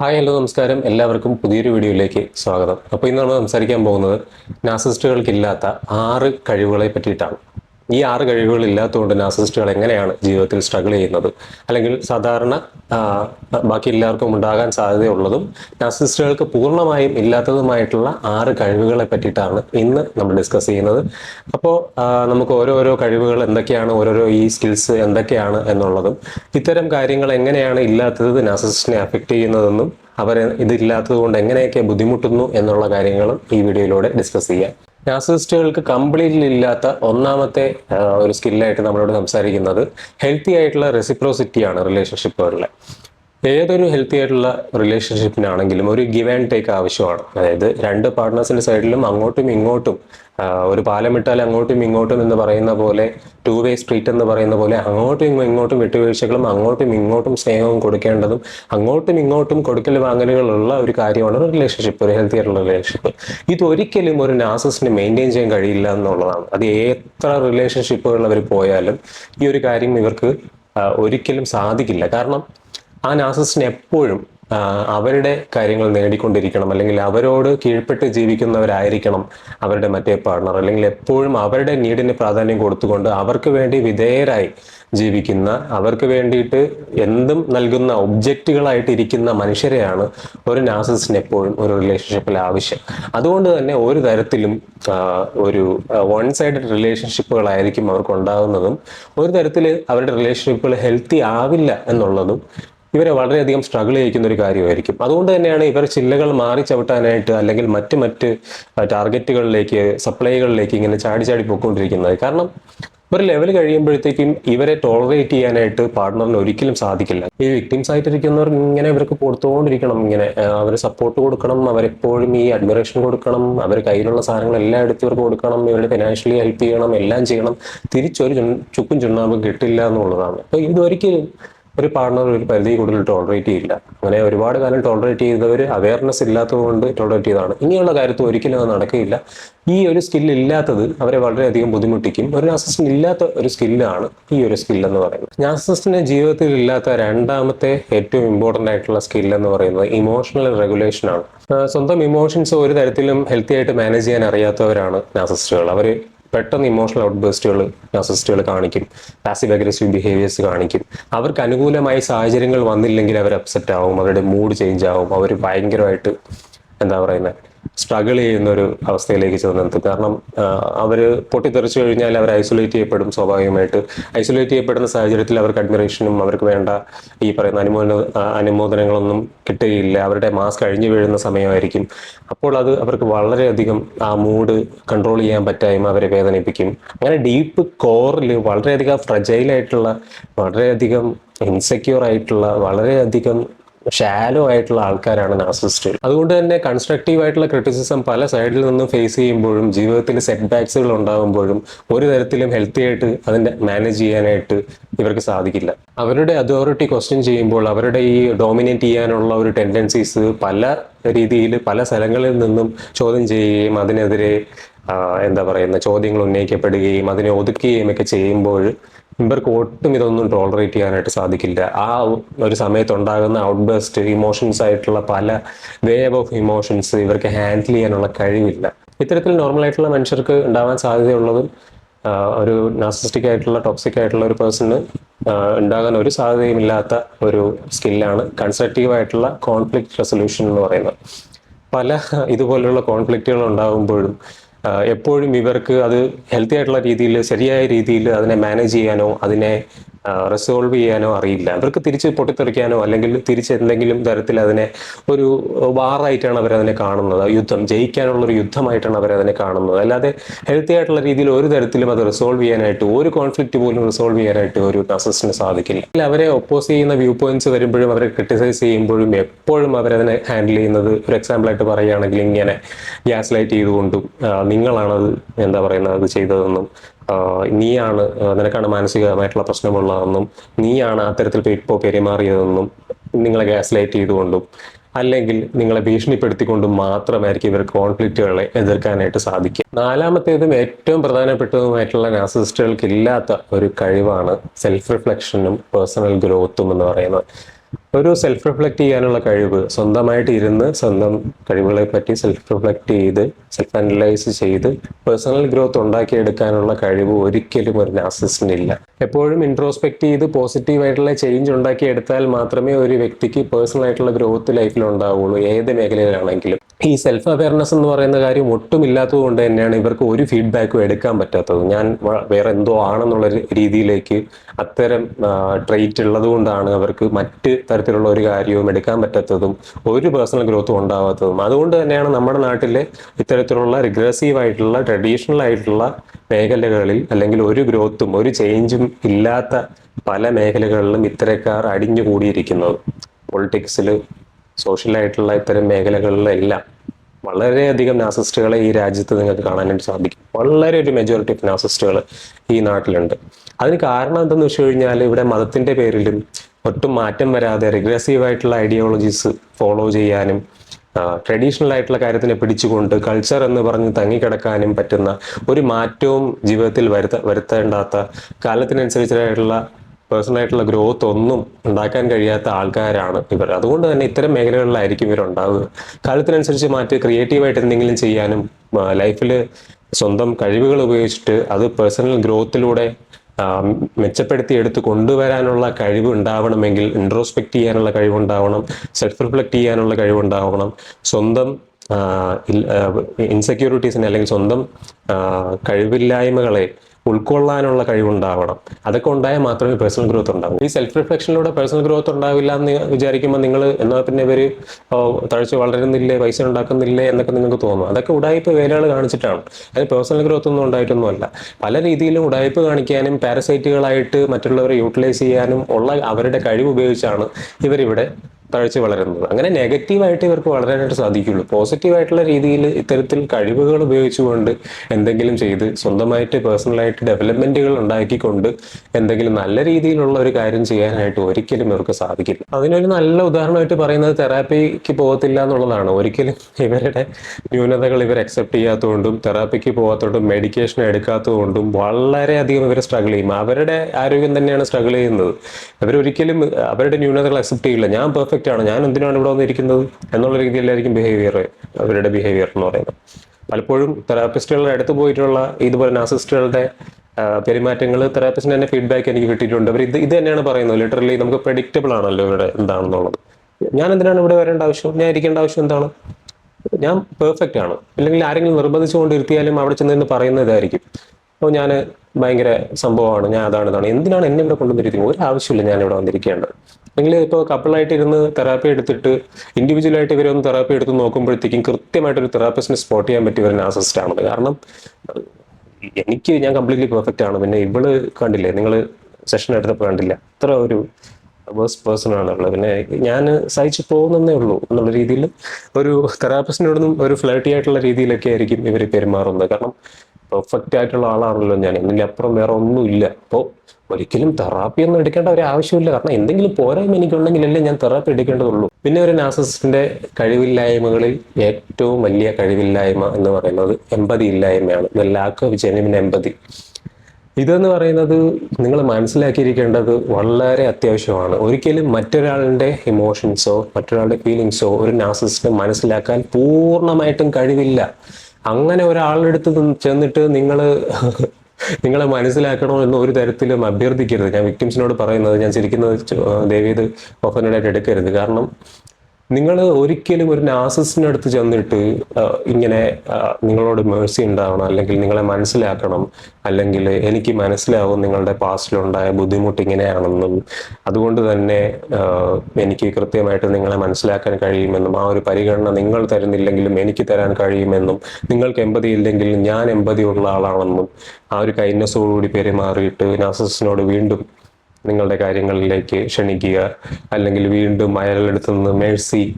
Hi hello നമസ്കാരം. എല്ലാവർക്കും പുതിയൊരു വീഡിയോയിലേക്ക് സ്വാഗതം. അപ്പോൾ ഇന്ന് നമ്മൾ സംസാരിക്കാൻ പോകുന്നത് നാസിസ്റ്റുകൾക്കില്ലാത്ത ആറ് കഴിവുകളെ പറ്റിയിട്ടാണ്. ഈ ആറ് കഴിവുകൾ ഇല്ലാത്തതുകൊണ്ട് നാസിസ്റ്റുകൾ എങ്ങനെയാണ് ജീവിതത്തിൽ സ്ട്രഗിൾ ചെയ്യുന്നത്? അല്ലെങ്കിൽ സാധാരണ ബാക്കി എല്ലാവർക്കും ഉണ്ടാകാൻ സാധ്യതയുള്ളതും നാസിസ്റ്റുകൾക്ക് പൂർണമായും ഇല്ലാത്തതുമായിട്ടുള്ള ആറ് കഴിവുകളെ പറ്റിയിട്ടാണ് ഇന്ന് നമ്മൾ ഡിസ്കസ് ചെയ്യുന്നത്. അപ്പോൾ നമുക്ക് ഓരോരോ കഴിവുകൾ എന്തൊക്കെയാണ് ഓരോരോ ഈ സ്കിൽസ് എന്തൊക്കെയാണ് എന്നുള്ളതും ഇത്തരം കാര്യങ്ങൾ എങ്ങനെയാണ് ഇല്ലാത്തത് നാസിസ്റ്റിനെ അഫക്റ്റ് ചെയ്യുന്നതെന്നും അവർ ഇതില്ലാത്തത് കൊണ്ട് എങ്ങനെയൊക്കെ ബുദ്ധിമുട്ടുന്നു എന്നുള്ള കാര്യങ്ങളും ഈ വീഡിയോയിലൂടെ ഡിസ്കസ് ചെയ്യാം. നാസിസ്റ്റുകൾക്ക് കംപ്ലീറ്റ്ലി ഇല്ലാത്ത ഒന്നാമത്തെ ഒരു സ്കില്ലായിട്ട് നമ്മളോട് സംസാരിക്കുന്നത് ഹെൽത്തി ആയിട്ടുള്ള റെസിപ്രോസിറ്റിയാണ് റിലേഷൻഷിപ്പുകളിലെ ഏതൊരു ഹെൽത്തി ആയിട്ടുള്ള റിലേഷൻഷിപ്പിനാണെങ്കിലും ഒരു ഗിവ് ആൻഡ് ടേക്ക് ആവശ്യമാണ്. അതായത് രണ്ട് പാർട്ട്നേഴ്സിന്റെ സൈഡിലും അങ്ങോട്ടും ഇങ്ങോട്ടും ഒരു പാലമിട്ടാൽ അങ്ങോട്ടും ഇങ്ങോട്ടും എന്ന് പറയുന്ന പോലെ ടു വേ സ്ട്രീറ്റ് എന്ന് പറയുന്ന പോലെ അങ്ങോട്ടും ഇങ്ങോ- ഇങ്ങോട്ടും വിട്ടുവീഴ്ചകളും അങ്ങോട്ടും ഇങ്ങോട്ടും സ്നേഹവും കൊടുക്കേണ്ടതും അങ്ങോട്ടും ഇങ്ങോട്ടും കൊടുക്കൽ വാങ്ങലുകളുള്ള ഒരു കാര്യമാണ് ഒരു റിലേഷൻഷിപ്പ് ഒരു ഹെൽത്തി ആയിട്ടുള്ള റിലേഷൻഷിപ്പ് ഇത് ഒരിക്കലും ഒരു നാസസിന് മെയിന്റെയിൻ ചെയ്യാൻ കഴിയില്ല എന്നുള്ളതാണ്. അത് എത്ര റിലേഷൻഷിപ്പുകൾ അവർ പോയാലും ഈ ഒരു കാര്യം ഇവർക്ക് ഒരിക്കലും സാധിക്കില്ല. കാരണം ആ നാസസിന് എപ്പോഴും അവരുടെ കാര്യങ്ങൾ നേടിക്കൊണ്ടിരിക്കണം. അല്ലെങ്കിൽ അവരോട് കീഴ്പ്പെട്ട് ജീവിക്കുന്നവരായിരിക്കണം അവരുടെ മറ്റേ പാർട്ണർ അല്ലെങ്കിൽ എപ്പോഴും അവരുടെ നീഡിന് പ്രാധാന്യം കൊടുത്തുകൊണ്ട് അവർക്ക് വേണ്ടി വിധേയരായി ജീവിക്കുന്ന അവർക്ക് വേണ്ടിയിട്ട് എന്തും നൽകുന്ന ഒബ്ജക്റ്റുകളായിട്ട് ഇരിക്കുന്ന മനുഷ്യരെയാണ് ഒരു നാസിസിന് എപ്പോഴും ഒരു റിലേഷൻഷിപ്പിൽ ആവശ്യം. അതുകൊണ്ട് തന്നെ ഒരു തരത്തിലും ഒരു വൺ സൈഡഡ് റിലേഷൻഷിപ്പുകളായിരിക്കും അവർക്ക് ഉണ്ടാകുന്നതും ഒരു തരത്തിൽ അവരുടെ റിലേഷൻഷിപ്പുകൾ ഹെൽത്തി ആവില്ല എന്നുള്ളതും ഇവരെ വളരെയധികം സ്ട്രഗിൾ ചെയ്യിക്കുന്ന ഒരു കാര്യമായിരിക്കും. അതുകൊണ്ട് തന്നെയാണ് ഇവർ ചില്ലകൾ മാറി ചവിട്ടാനായിട്ട് അല്ലെങ്കിൽ മറ്റ് മറ്റ് ടാർഗറ്റുകളിലേക്ക് സപ്ലൈകളിലേക്ക് ഇങ്ങനെ ചാടി ചാടി പോയിക്കൊണ്ടിരിക്കുന്നത്. കാരണം ഒരു ലെവൽ കഴിയുമ്പോഴത്തേക്കും ഇവരെ ടോളറേറ്റ് ചെയ്യാനായിട്ട് പാർട്ട്ണറിന് ഒരിക്കലും സാധിക്കില്ല. ഈ വിക്ടിംസ് ആയിട്ടിരിക്കുന്നവർ ഇങ്ങനെ ഇവർക്ക് കൊടുത്തുകൊണ്ടിരിക്കണം ഇങ്ങനെ അവരെ സപ്പോർട്ട് കൊടുക്കണം അവരെപ്പോഴും ഈ അഡ്മിറേഷൻ കൊടുക്കണം അവർ കയ്യിലുള്ള സാധനങ്ങൾ എല്ലാം എടുത്ത് ഇവർക്ക് കൊടുക്കണം ഇവരുടെ ഫിനാൻഷ്യലി ഹെൽപ്പ് ചെയ്യണം എല്ലാം ചെയ്യണം. തിരിച്ചൊരു ചുക്കും ചുണ്ണാമ്പ് കിട്ടില്ല എന്നുള്ളതാണ്. അപ്പോൾ ഇതൊരിക്കലും ഒരു പാർട്ണർ ഒരു പരിധി കൂടുതൽ ടോളറേറ്റ് ചെയ്യില്ല. അങ്ങനെ ഒരുപാട് കാലം ടോളറേറ്റ് ചെയ്തവർ അവയർനെസ് ഇല്ലാത്തതുകൊണ്ട് ടോളറേറ്റ് ചെയ്തതാണ്. ഇങ്ങനെയുള്ള കാര്യത്തിൽ ഒരിക്കലും അത് നടക്കില്ല ഈ ഒരു സ്കിൽ ഇല്ലാത്തത് അവരെ വളരെയധികം ബുദ്ധിമുട്ടിക്കും. ഒരു നാസിസ്റ്റിന് ഇല്ലാത്ത ഒരു സ്കില്ലാണ് ഈ ഒരു സ്കില്ല് എന്ന് പറയുന്നത്. ഞാൻ നാസിസ്റ്റിന് ജീവിതത്തിൽ ഇല്ലാത്ത രണ്ടാമത്തെ ഏറ്റവും ഇമ്പോർട്ടന്റ് ആയിട്ടുള്ള സ്കില്ല് എന്ന് പറയുന്നത് ഇമോഷണൽ റെഗുലേഷൻ ആണ്. സ്വന്തം ഇമോഷൻസ് ഒരു തരത്തിലും ഹെൽത്തി ആയിട്ട് മാനേജ് ചെയ്യാൻ അറിയാത്തവരാണ് നാസിസ്റ്റുകൾ അവർ പെട്ടെന്ന് ഇമോഷണൽ ഔട്ട് ബേസ്റ്റുകൾ നാസിസ്റ്റുകൾ കാണിക്കും. പാസീവ് അഗ്രസീവ് ബിഹേവിയേഴ്സ് കാണിക്കും. അവർക്ക് അനുകൂലമായ സാഹചര്യങ്ങൾ വന്നില്ലെങ്കിൽ അവർ അപ്സെറ്റ് ആവും. അവരുടെ മൂഡ് ചേഞ്ച് ആവും. അവർ ഭയങ്കരമായിട്ട് എന്താ പറയുന്നത് സ്ട്രഗിൾ ചെയ്യുന്ന ഒരു അവസ്ഥയിലേക്ക് ചെന്നെത്തും കാരണം അവർ പൊട്ടിത്തെറിച്ചു കഴിഞ്ഞാൽ അവർ ഐസൊലേറ്റ് ചെയ്യപ്പെടും സ്വാഭാവികമായിട്ട്. ഐസൊലേറ്റ് ചെയ്യപ്പെടുന്ന സാഹചര്യത്തിൽ അവർക്ക് അഡ്മിറേഷനും അവർക്ക് വേണ്ട ഈ പറയുന്ന അനുമോദന അനുമോദനങ്ങളൊന്നും കിട്ടുകയില്ല. അവരുടെ മാസ്ക് കഴിഞ്ഞു വീഴുന്ന സമയമായിരിക്കും. അപ്പോൾ അത് അവർക്ക് വളരെയധികം ആ മൂഡ് കൺട്രോൾ ചെയ്യാൻ പറ്റായ്മ അവരെ വേദനിപ്പിക്കും. അങ്ങനെ ഡീപ്പ് കോറിൽ വളരെയധികം ഫ്രജൈലായിട്ടുള്ള വളരെയധികം ഇൻസെക്യൂർ ആയിട്ടുള്ള വളരെയധികം ഷാലോ ആയിട്ടുള്ള ആൾക്കാരാണ് നാസിസ്റ്റുകൾ അതുകൊണ്ട് തന്നെ കൺസ്ട്രക്റ്റീവ് ആയിട്ടുള്ള ക്രിറ്റിസിസം പല സൈഡിൽ നിന്നും ഫേസ് ചെയ്യുമ്പോഴും ജീവിതത്തിൽ സെറ്റ് ബാക്സുകൾ ഉണ്ടാകുമ്പോഴും ഒരു തരത്തിലും ഹെൽത്തി ആയിട്ട് അതിന്റെ മാനേജ് ചെയ്യാനായിട്ട് ഇവർക്ക് സാധിക്കില്ല. അവരുടെ അതോറിറ്റി ക്വസ്റ്റ്യൻ ചെയ്യുമ്പോൾ അവരുടെ ഈ ഡോമിനേറ്റ് ചെയ്യാനുള്ള ഒരു ടെൻഡൻസീസ് പല രീതിയിൽ പല സ്ഥലങ്ങളിൽ നിന്നും ചോദ്യം ചെയ്യുകയും അതിനെതിരെ എന്താ പറയുന്ന ചോദ്യങ്ങൾ ഉന്നയിക്കപ്പെടുകയും അതിനെ ഒതുക്കുകയും ഒക്കെ ചെയ്യുമ്പോൾ ഇവർക്ക് ഒട്ടും ഇതൊന്നും ടോളറേറ്റ് ചെയ്യാനായിട്ട് സാധിക്കില്ല. ആ ഒരു സമയത്തുണ്ടാകുന്ന ഔട്ട്ബേസ്റ്റ് ഇമോഷൻസ് ആയിട്ടുള്ള പല വേവ് ഓഫ് ഇമോഷൻസ് ഇവർക്ക് ഹാൻഡിൽ ചെയ്യാനുള്ള കഴിവില്ല. ഇത്തരത്തിൽ നോർമൽ ആയിട്ടുള്ള മനുഷ്യർക്ക് ഉണ്ടാവാൻ സാധ്യതയുള്ളതും ഒരു നാസിസ്റ്റിക് ആയിട്ടുള്ള ടോക്സിക് ആയിട്ടുള്ള ഒരു പേഴ്സണ് ഉണ്ടാകാൻ ഒരു സാധ്യതയുമില്ലാത്ത ഒരു സ്കില്ലാണ് കൺസ്ട്രക്റ്റീവ് ആയിട്ടുള്ള കോൺഫ്ലിക്റ്റ് റെസൊല്യൂഷൻ എന്ന് പറയുന്നത്. പല ഇതുപോലുള്ള കോൺഫ്ലിക്റ്റുകൾ ഉണ്ടാകുമ്പോഴും എപ്പോഴും ഇവർക്ക് അത് ഹെൽത്തി ആയിട്ടുള്ള രീതിയിൽ ശരിയായ രീതിയിൽ അതിനെ മാനേജ് ചെയ്യാനോ അതിനെ റിസോൾവ് ചെയ്യാനോ അറിയില്ല. അവർക്ക് തിരിച്ച് പൊട്ടിത്തെറിക്കാനോ അല്ലെങ്കിൽ തിരിച്ച് എന്തെങ്കിലും തരത്തിൽ അതിനെ ഒരു വാറായിട്ടാണ് അവരതിനെ കാണുന്നത്. യുദ്ധം ജയിക്കാനുള്ള ഒരു യുദ്ധമായിട്ടാണ് അവരതിനെ കാണുന്നത്. അല്ലാതെ ഹെൽത്തി ആയിട്ടുള്ള രീതിയിൽ ഒരു തരത്തിലും അത് റിസോൾവ് ചെയ്യാനായിട്ട് ഒരു കോൺഫ്ലിക്റ്റ് പോലും റിസോൾവ് ചെയ്യാനായിട്ട് ഒരു അസിസ്റ്റിന് സാധിക്കില്ല. അവരെ ഒപ്പോസ് ചെയ്യുന്ന വ്യൂ പോയിന്റ്സ് വരുമ്പോഴും അവരെ ക്രിട്ടിസൈസ് ചെയ്യുമ്പോഴും എപ്പോഴും അവരതിനെ ഹാൻഡിൽ ചെയ്യുന്നത് ഒരു എക്സാമ്പിൾ ആയിട്ട് പറയുകയാണെങ്കിൽ ഇങ്ങനെ ഗ്യാസ് ലൈറ്റ് ചെയ്തുകൊണ്ടും നിങ്ങളാണത് എന്താ പറയുന്നത് അത് ചെയ്തതെന്നും നീയാണ് നിനക്കാണ് മാനസികമായിട്ടുള്ള പ്രശ്നമുള്ളതെന്നും നീയാണ് അത്തരത്തിൽ ഇപ്പോൾ പെരുമാറിയതെന്നും നിങ്ങളെ ഗ്യാസ് ലൈറ്റ് ചെയ്തുകൊണ്ടും അല്ലെങ്കിൽ നിങ്ങളെ ഭീഷണിപ്പെടുത്തിക്കൊണ്ടും മാത്രമായിരിക്കും ഇവർ കോൺഫ്ലിക്റ്റുകളെ എതിർക്കാനായിട്ട് സാധിക്കുക. നാലാമത്തേതും ഏറ്റവും പ്രധാനപ്പെട്ടതുമായിട്ടുള്ള നാസിസ്റ്റുകൾക്ക് ഇല്ലാത്ത ഒരു കഴിവാണ് സെൽഫ് റിഫ്ലക്ഷനും പേഴ്സണൽ ഗ്രോത്തും എന്ന് പറയുന്നത്. ഒരു സെൽഫ് റിഫ്ലക്റ്റ് ചെയ്യാനുള്ള കഴിവ് സ്വന്തമായിട്ട് ഇരുന്ന് സ്വന്തം കഴിവുകളെ പറ്റി സെൽഫ് റിഫ്ലക്റ്റ് ചെയ്ത് സെൽഫ് അനലൈസ് ചെയ്ത് പേഴ്സണൽ ഗ്രോത്ത് ഉണ്ടാക്കിയെടുക്കാനുള്ള കഴിവ് ഒരിക്കലും ഒരു നാസിസ്റ്റിന് ഇല്ല. എപ്പോഴും ഇൻട്രോസ്പെക്ട് ചെയ്ത് പോസിറ്റീവായിട്ടുള്ള ചേഞ്ച് ഉണ്ടാക്കിയെടുത്താൽ മാത്രമേ ഒരു വ്യക്തിക്ക് പേഴ്സണൽ ആയിട്ടുള്ള ഗ്രോത്ത് ലൈഫിൽ ഉണ്ടാവുള്ളൂ ഏത് മേഖലയിലാണെങ്കിലും. ഈ സെൽഫ് അവയർനെസ് എന്ന് പറയുന്ന കാര്യം ഒട്ടും ഇല്ലാത്തത് കൊണ്ട് തന്നെയാണ് ഇവർക്ക് ഒരു ഫീഡ്ബാക്കും എടുക്കാൻ പറ്റാത്തത്. ഞാൻ വേറെ എന്തോ ആണെന്നുള്ള രീതിയിലേക്ക് അത്തരം ട്രെയിറ്റ് ഉള്ളത് കൊണ്ടാണ് അവർക്ക് മറ്റ് തരത്തിലുള്ള ഒരു കാര്യവും എടുക്കാൻ പറ്റാത്തതും ഒരു പേഴ്സണൽ ഗ്രോത്തും ഉണ്ടാവാത്തതും. അതുകൊണ്ട് തന്നെയാണ് നമ്മുടെ നാട്ടിലെ ഇത്തരത്തിലുള്ള റിഗ്രസീവ് ആയിട്ടുള്ള ട്രഡീഷണൽ ആയിട്ടുള്ള മേഖലകളിൽ അല്ലെങ്കിൽ ഒരു ഗ്രോത്തും ഒരു ചേഞ്ചും ഇല്ലാത്ത പല മേഖലകളിലും ഇത്തരക്കാർ അടിഞ്ഞുകൂടിയിരിക്കുന്നത്. പൊളിറ്റിക്സിൽ സോഷ്യലായിട്ടുള്ള ഇത്തരം മേഖലകളിലെല്ലാം വളരെയധികം നാസിസ്റ്റുകളെ ഈ രാജ്യത്ത് നിങ്ങൾക്ക് കാണാനായിട്ട് സാധിക്കും. വളരെ ഒരു മെജോറിറ്റി ഓഫ് നാസിസ്റ്റുകൾ ഈ നാട്ടിലുണ്ട്. അതിന് കാരണം എന്തെന്ന് വെച്ച് കഴിഞ്ഞാൽ ഇവിടെ മതത്തിന്റെ പേരിലും ഒട്ടും മാറ്റം വരാതെ റിഗ്രസീവ് ആയിട്ടുള്ള ഐഡിയോളജീസ് ഫോളോ ചെയ്യാനും ട്രഡീഷണൽ ആയിട്ടുള്ള കാര്യത്തിനെ പിടിച്ചുകൊണ്ട് കൾച്ചർ എന്ന് പറഞ്ഞ് തങ്ങിക്കിടക്കാനും പറ്റുന്ന ഒരു മാറ്റവും ജീവിതത്തിൽ വരുത്ത വരുത്തേണ്ടാത്ത കാലത്തിനനുസരിച്ചായിട്ടുള്ള പേഴ്സണൽ ആയിട്ടുള്ള ഗ്രോത്ത് ഒന്നും ഉണ്ടാക്കാൻ കഴിയാത്ത ആൾക്കാരാണ് ഇവർ. അതുകൊണ്ട് തന്നെ ഇത്തരം മേഖലകളിലായിരിക്കും ഇവർ ഉണ്ടാവുക. കാലത്തിനനുസരിച്ച് മാറ്റി ക്രിയേറ്റീവായിട്ട് എന്തെങ്കിലും ചെയ്യാനും ലൈഫിൽ സ്വന്തം കഴിവുകൾ ഉപയോഗിച്ചിട്ട് അത് പേഴ്സണൽ ഗ്രോത്തിലൂടെ മെച്ചപ്പെടുത്തി എടുത്ത് കൊണ്ടുവരാനുള്ള കഴിവ് ഉണ്ടാവണമെങ്കിൽ ഇൻട്രോസ്പെക്ട് ചെയ്യാനുള്ള കഴിവുണ്ടാവണം സെൽഫ് റിഫ്ലക്ട് ചെയ്യാനുള്ള കഴിവുണ്ടാവണം. സ്വന്തം ഇൻസെക്യൂരിറ്റീസിനെ അല്ലെങ്കിൽ സ്വന്തം കഴിവില്ലായ്മകളെ ഉൾക്കൊള്ളാനുള്ള കഴിവുണ്ടാവണം. അതൊക്കെ ഉണ്ടായാൽ മാത്രമേ പേഴ്സണൽ ഗ്രോത്ത് ഉണ്ടാവൂ. ഈ സെൽഫ് റിഫ്ലക്ഷനിലൂടെ പേഴ്സണൽ ഗ്രോത്ത് ഉണ്ടാവില്ല എന്ന് വിചാരിക്കുമ്പോൾ നിങ്ങൾ എന്നാൽ പിന്നെ ഇവർ തഴച്ച് വളരുന്നില്ലേ പൈസ ഉണ്ടാക്കുന്നില്ലേ എന്നൊക്കെ നിങ്ങൾക്ക് തോന്നും. അതൊക്കെ ഉടായ്പ വേലകൾ കാണിച്ചിട്ടാണ്. അത് പേഴ്സണൽ ഗ്രോത്ത് ഒന്നും ഉണ്ടായിട്ടൊന്നുമല്ല. പല രീതിയിലും ഉടായ്പ കാണിക്കാനും പാരസൈറ്റുകളായിട്ട് മറ്റുള്ളവരെ യൂട്ടിലൈസ് ചെയ്യാനും ഉള്ള അവരുടെ കഴിവ് ഉപയോഗിച്ചാണ് ഇവരിവിടെ തഴച്ച് വളരുന്നത്. അങ്ങനെ നെഗറ്റീവായിട്ട് ഇവർക്ക് വളരാനായിട്ട് സാധിക്കുള്ളൂ. പോസിറ്റീവായിട്ടുള്ള രീതിയിൽ ഇത്തരത്തിൽ കഴിവുകൾ ഉപയോഗിച്ചുകൊണ്ട് എന്തെങ്കിലും ചെയ്ത് സ്വന്തമായിട്ട് പേഴ്സണലായിട്ട് ഡെവലപ്മെന്റുകൾ ഉണ്ടാക്കിക്കൊണ്ട് എന്തെങ്കിലും നല്ല രീതിയിലുള്ള ഒരു കാര്യം ചെയ്യാനായിട്ട് ഒരിക്കലും ഇവർക്ക് സാധിക്കില്ല. അതിനൊരു നല്ല ഉദാഹരണമായിട്ട് പറയുന്നത് തെറാപ്പിക്ക് പോകത്തില്ല എന്നുള്ളതാണ്. ഒരിക്കലും ഇവരുടെ ന്യൂനതകൾ ഇവർ അക്സെപ്റ്റ് ചെയ്യാത്തതുകൊണ്ടും തെറാപ്പിക്ക് പോകാത്തതുകൊണ്ടും മെഡിക്കേഷൻ എടുക്കാത്തതുകൊണ്ടും വളരെയധികം ഇവർ സ്ട്രഗിൾ ചെയ്യും. അവരുടെ ആരോഗ്യം തന്നെയാണ് സ്ട്രഗിൾ ചെയ്യുന്നത്. അവരൊരിക്കലും അവരുടെ ന്യൂനതകൾ അക്സെപ്റ്റ് ചെയ്യില്ല. ഞാൻ പെർഫെക്റ്റ് ആണ് ഞാൻ എന്തിനാണ് ഇവിടെ വന്നിരിക്കുന്നത്? എന്നുള്ള രീതിയിലായിരിക്കും ബിഹേവിയർ അവരുടെ ബിഹേവിയർ എന്ന് പറയുന്നത്. പലപ്പോഴും തെറാപ്പിസ്റ്റുകളുടെ അടുത്ത് പോയിട്ടുള്ള ഇതുപോലെ നാസിസ്റ്റുകളുടെ പെരുമാറ്റങ്ങൾ തെറാപ്പിസ്റ്റിന് തന്നെ ഫീഡ്ബാക്ക് എനിക്ക് കിട്ടിയിട്ടുണ്ട്. അവർ ഇത് ഇത് തന്നെയാണ് പറയുന്നത്. ലിറ്ററലി നമുക്ക് പ്രഡിക്റ്റബിൾ ആണല്ലോ ഇവിടെ എന്താണെന്നുള്ളത്. ഞാൻ എന്തിനാണ് ഇവിടെ വരേണ്ട ആവശ്യം? ഞാൻ ഇരിക്കേണ്ട ആവശ്യം എന്താണ്? ഞാൻ പെർഫെക്റ്റ് ആണ്. അല്ലെങ്കിൽ ആരെങ്കിലും നിർബന്ധിച്ചുകൊണ്ട് ഇരുത്തിയാലും അവിടെ ചെന്ന് പറയുന്ന ഇതായിരിക്കും. അപ്പോൾ ഞാൻ ഭയങ്കര സംഭവമാണ്. ഞാൻ അതാണ് ഇതാണ്. എന്തിനാണ് എന്നെ ഇവിടെ കൊണ്ടുവന്നിരിക്കുന്നത്? ഒരു ആവശ്യമില്ല ഞാൻ ഇവിടെ വന്നിരിക്കേണ്ടത്. അല്ലെങ്കിൽ ഇപ്പോൾ കപ്പിളായിട്ട് ഇരുന്ന് തെറാപ്പി എടുത്തിട്ട് ഇൻഡിവിജ്വലായിട്ട് ഇവരെ ഒന്ന് തെറാപ്പി എടുത്ത് നോക്കുമ്പോഴത്തേക്കും കൃത്യമായിട്ട് ഒരു തെറാപ്പിസ്റ്റിനെ സ്പോട്ട് ചെയ്യാൻ പറ്റിയ ഒരു നാസിസ്റ്റ് ആണ് കാരണം എനിക്ക് ഞാൻ കംപ്ലീറ്റ്ലി പെർഫെക്റ്റ് ആണ്. പിന്നെ ഇവൾ കണ്ടില്ലേ നിങ്ങൾ സെഷൻ എടുത്തപ്പോൾ കണ്ടില്ല അത്ര ഒരു വേഴ്സ് പേഴ്സൺ ആണ് ആണുള്ളത് പിന്നെ ഞാൻ സഹിച്ചു പോകുന്നേ ഉള്ളൂ എന്നുള്ള രീതിയിൽ ഒരു തെറാപ്പിസ്റ്റിനോടൊന്നും ഒരു ഫ്ലാറ്റി ആയിട്ടുള്ള രീതിയിലൊക്കെ ആയിരിക്കും ഇവർ പെരുമാറുന്നത്. കാരണം പെർഫെക്റ്റ് ആയിട്ടുള്ള ആളാണല്ലോ ഞാൻ. എന്നിൽ അപ്പുറം വേറെ ഒന്നുമില്ല. അപ്പോൾ ഒരിക്കലും തെറാപ്പി ഒന്നും എടുക്കേണ്ട ഒരു ആവശ്യമില്ല കാരണം എന്തെങ്കിലും പോരായ്മ എനിക്കുണ്ടെങ്കിലല്ലേ ഞാൻ തെറാപ്പി എടുക്കേണ്ടതുള്ളൂ. പിന്നെ ഒരു നാസിസ്റ്റിന്റെ കഴിവില്ലായ്മകളിൽ ഏറ്റവും വലിയ കഴിവില്ലായ്മ എന്ന് പറയുന്നത് എമ്പതി ഇല്ലായ്മയാണ്. ലാക്ക് ഓഫ് ജെനുവിൻ എമ്പതി ഇതെന്ന് പറയുന്നത് നിങ്ങൾ മനസ്സിലാക്കിയിരിക്കേണ്ടത് വളരെ അത്യാവശ്യമാണ്. ഒരിക്കലും മറ്റൊരാളുടെ ഇമോഷൻസോ മറ്റൊരാളുടെ ഫീലിങ്സോ ഒരു നാസിസ്റ്റിന് മനസ്സിലാക്കാൻ പൂർണമായിട്ടും കഴിവില്ല. അങ്ങനെ ഒരാളുടെ അടുത്ത് ചെന്നിട്ട് നിങ്ങൾ നിങ്ങളെ മനസ്സിലാക്കണോ എന്ന് ഒരു തരത്തിലും അഭ്യർത്ഥിക്കരുത്. ഞാൻ വിക്ടിംസിനോട് പറയുന്നത് ഞാൻ ചിരിക്കുന്നത് ദേവീത് ഓഫനോടായിട്ട് എടുക്കരുത്. കാരണം നിങ്ങൾ ഒരിക്കലും ഒരു നാസിസ്റ്റിന്റെ അടുത്ത് ചെന്നിട്ട് ഇങ്ങനെ നിങ്ങളോട് മേഴ്സി ഉണ്ടാവണം അല്ലെങ്കിൽ നിങ്ങളെ മനസ്സിലാക്കണം അല്ലെങ്കിൽ എനിക്ക് മനസ്സിലാവും നിങ്ങളുടെ പാസ്റ്റിലുണ്ടായ ബുദ്ധിമുട്ട് ഇങ്ങനെയാണെന്നും അതുകൊണ്ട് തന്നെ എനിക്ക് കൃത്യമായിട്ട് നിങ്ങളെ മനസ്സിലാക്കാൻ കഴിയുമെന്നും ആ ഒരു പരിഗണന നിങ്ങൾ തരുന്നില്ലെങ്കിലും എനിക്ക് തരാൻ കഴിയുമെന്നും നിങ്ങൾക്ക് എമ്പതി ഇല്ലെങ്കിൽ ഞാൻ എമ്പതി ഉള്ള ആളാണെന്നും ആ ഒരു കൈൻഡ്നെസ്സോടുകൂടി പെരുമാറിയിട്ട് നാസിസ്റ്റിനോട് വീണ്ടും നിങ്ങളുടെ കാര്യങ്ങളിലേക്ക് ക്ഷണിക്കുക. അല്ലെങ്കിൽ വീണ്ടും അയാളെടുത്തു നിന്ന് മേഴ്സി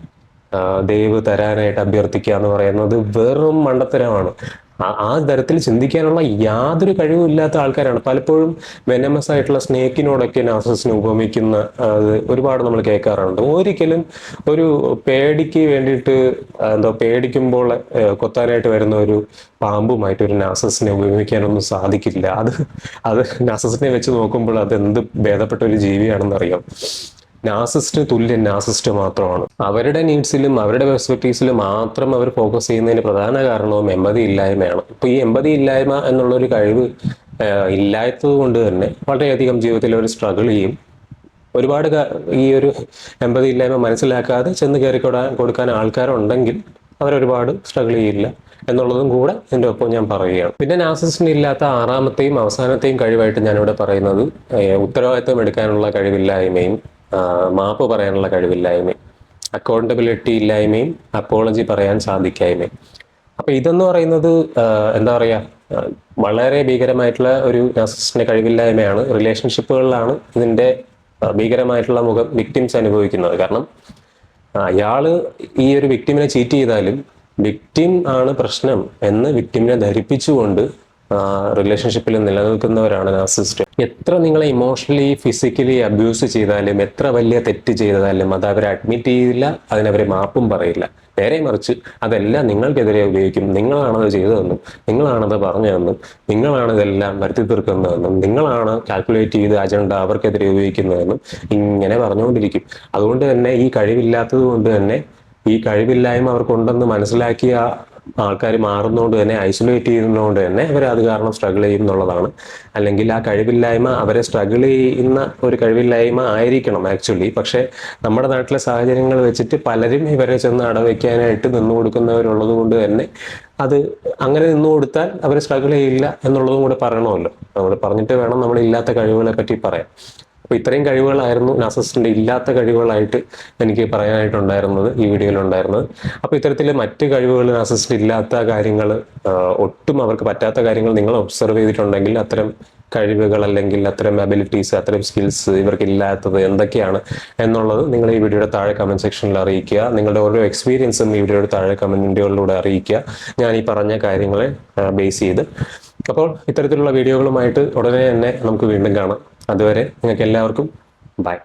ദയവ് തരാനായിട്ട് അഭ്യർത്ഥിക്കുക എന്ന് പറയുന്നത് വെറും മണ്ടത്തരമാണ്. ആ- തരത്തിൽ ചിന്തിക്കാനുള്ള യാതൊരു കഴിവും ഇല്ലാത്ത ആൾക്കാരാണ്. പലപ്പോഴും വെനമസ് ആയിട്ടുള്ള സ്നേക്കിനോടൊക്കെ നാസസിനെ ഉപമിക്കുന്ന ഒരുപാട് നമ്മൾ കേൾക്കാറുണ്ട്. ഒരിക്കലും ഒരു പേടിക്ക് വേണ്ടിയിട്ട് എന്തോ പേടിക്കുമ്പോൾ കൊത്താനായിട്ട് വരുന്ന ഒരു പാമ്പുമായിട്ട് ഒരു നാസസിനെ ഉപമിക്കാനൊന്നും സാധിക്കില്ല. അത് അത് നാസസിനെ വെച്ച് നോക്കുമ്പോൾ അത് എന്ത് ഭേദപ്പെട്ട ഒരു ജീവിയാണെന്ന് അറിയാം നാസിസ്റ്റ് തുല്യ നാസിസ്റ്റ് മാത്രമാണ്. അവരുടെ നീഡ്സിലും അവരുടെ പെർസ്പെക്റ്റീവ്സിലും മാത്രം അവർ ഫോക്കസ് ചെയ്യുന്നതിന് പ്രധാന കാരണവും എമ്പതി ഇല്ലായ്മയാണ്. ഇപ്പൊ ഈ എമ്പതി ഇല്ലായ്മ എന്നുള്ളൊരു കഴിവ് ഇല്ലാത്തത് കൊണ്ട് തന്നെ വളരെയധികം ജീവിതത്തിൽ അവർ സ്ട്രഗിൾ ചെയ്യും. ഒരുപാട് ഈ ഒരു എമ്പതി ഇല്ലായ്മ മനസ്സിലാക്കാതെ ചെന്ന് കയറി കൊടുക്കാൻ ആൾക്കാരുണ്ടെങ്കിൽ അവരൊരുപാട് സ്ട്രഗിൾ ചെയ്യില്ല എന്നുള്ളതും കൂടെ എന്റെ ഒപ്പം ഞാൻ പറയുകയാണ്. പിന്നെ നാസിസ്റ്റിന് ഇല്ലാത്ത ആറാമത്തെയും അവസാനത്തെയും കഴിവായിട്ട് ഞാനിവിടെ പറയുന്നത് ഉത്തരവാദിത്വം എടുക്കാനുള്ള കഴിവില്ലായ്മയും മാപ്പ് പറയാനുള്ള കഴിവില്ലായ്മയും അക്കൗണ്ടബിലിറ്റി ഇല്ലായ്മയും അപ്പോളജി പറയാൻ സാധിക്കായ്മയും. അപ്പൊ ഇതെന്ന് പറയുന്നത് എന്താ പറയാ വളരെ ഭീകരമായിട്ടുള്ള ഒരു നാസിസ്റ്റിന്റെ കഴിവില്ലായ്മയാണ്. റിലേഷൻഷിപ്പുകളിലാണ് ഇതിന്റെ ഭീകരമായിട്ടുള്ള മുഖം വിക്ടിംസ് അനുഭവിക്കുന്നത്. കാരണം അയാൾ ഈ ഒരു വിക്ടിമിനെ ചീറ്റ് ചെയ്താലും വിക്ടിം ആണ് പ്രശ്നം എന്ന് വിക്ടിമിനെ ധരിപ്പിച്ചുകൊണ്ട് റിലേഷൻഷിപ്പിൽ നിലനിൽക്കുന്നവരാണ് നാസിസ്റ്റ് എത്ര നിങ്ങളെ ഇമോഷണലി ഫിസിക്കലി അബ്യൂസ് ചെയ്താലും എത്ര വലിയ തെറ്റ് ചെയ്താലും അത് അവരെ അഡ്മിറ്റ് ചെയ്യില്ല അതിനവരെ മാപ്പും പറയില്ല. നേരെ മറിച്ച് അതെല്ലാം നിങ്ങൾക്കെതിരെ ഉപയോഗിക്കും. നിങ്ങളാണത് ചെയ്തതെന്നും നിങ്ങളാണത് പറഞ്ഞതെന്നും നിങ്ങളാണ് ഇതെല്ലാം വരുത്തി തീർക്കുന്നതെന്നും നിങ്ങളാണ് കാൽക്കുലേറ്റ് ചെയ്ത് അജണ്ട അവർക്കെതിരെ ഉപയോഗിക്കുന്നതെന്നും ഇങ്ങനെ പറഞ്ഞുകൊണ്ടിരിക്കും. അതുകൊണ്ട് തന്നെ ഈ കഴിവില്ലാത്തത് കൊണ്ട് തന്നെ ഈ കഴിവില്ലായ്മ അവർക്കുണ്ടെന്ന് മനസ്സിലാക്കിയ ആൾക്കാർ മാറുന്നതുകൊണ്ട് തന്നെ ഐസൊലേറ്റ് ചെയ്യുന്നതുകൊണ്ട് തന്നെ അവർ അത് കാരണം സ്ട്രഗിൾ ചെയ്യും എന്നുള്ളതാണ്. അല്ലെങ്കിൽ ആ കഴിവില്ലായ്മ അവരെ സ്ട്രഗിൾ ചെയ്യുന്ന ഒരു കഴിവില്ലായ്മ ആയിരിക്കണം ആക്ച്വലി. പക്ഷേ നമ്മുടെ നാട്ടിലെ സാഹചര്യങ്ങൾ വെച്ചിട്ട് പലരും ഇവരെ ചെന്ന് അടവയ്ക്കാനായിട്ട് നിന്നു കൊടുക്കുന്നവരുള്ളത് കൊണ്ട് തന്നെ അത് അങ്ങനെ നിന്നു കൊടുത്താൽ അവർ സ്ട്രഗിൾ ചെയ്യില്ല എന്നുള്ളതും കൂടെ പറയണമല്ലോ. നമ്മൾ പറഞ്ഞിട്ട് വേണം നമ്മൾ ഇല്ലാത്ത കഴിവുകളെ പറ്റി പറയാൻ. അപ്പോൾ ഇത്രയും കഴിവുകളായിരുന്നു നാസസിന്റെ ഇല്ലാത്ത കഴിവുകളായിട്ട് എനിക്ക് പറയാനായിട്ടുണ്ടായിരുന്നത് ഈ വീഡിയോയിൽ ഉണ്ടായിരുന്നത് അപ്പോൾ ഇത്തരത്തിൽ മറ്റ് കഴിവുകൾ നാസസിന്റെ ഇല്ലാത്ത കാര്യങ്ങൾ ഒട്ടും അവർക്ക് പറ്റാത്ത കാര്യങ്ങൾ നിങ്ങൾ ഒബ്സർവ് ചെയ്തിട്ടുണ്ടെങ്കിൽ അത്തരം കഴിവുകൾ അല്ലെങ്കിൽ അത്തരം അബിലിറ്റീസ് അത്തരം സ്കിൽസ് ഇവർക്ക് ഇല്ലാത്തത് എന്തൊക്കെയാണ് എന്നുള്ളത് നിങ്ങൾ ഈ വീഡിയോയുടെ താഴെ കമന്റ് സെക്ഷനിൽ അറിയിക്കുക. നിങ്ങളുടെ ഓരോ എക്സ്പീരിയൻസും ഈ വീഡിയോയുടെ താഴെ കമന്റുകളിലൂടെ അറിയിക്കുക. ഞാൻ ഈ പറഞ്ഞ കാര്യങ്ങളെ ബേസ് ചെയ്ത് അപ്പോൾ ഇത്തരത്തിലുള്ള വീഡിയോകളുമായിട്ട് ഉടനെ തന്നെ നമുക്ക് വീണ്ടും കാണാം. അതുവരെ നിങ്ങൾക്ക് എല്ലാവർക്കും ബൈ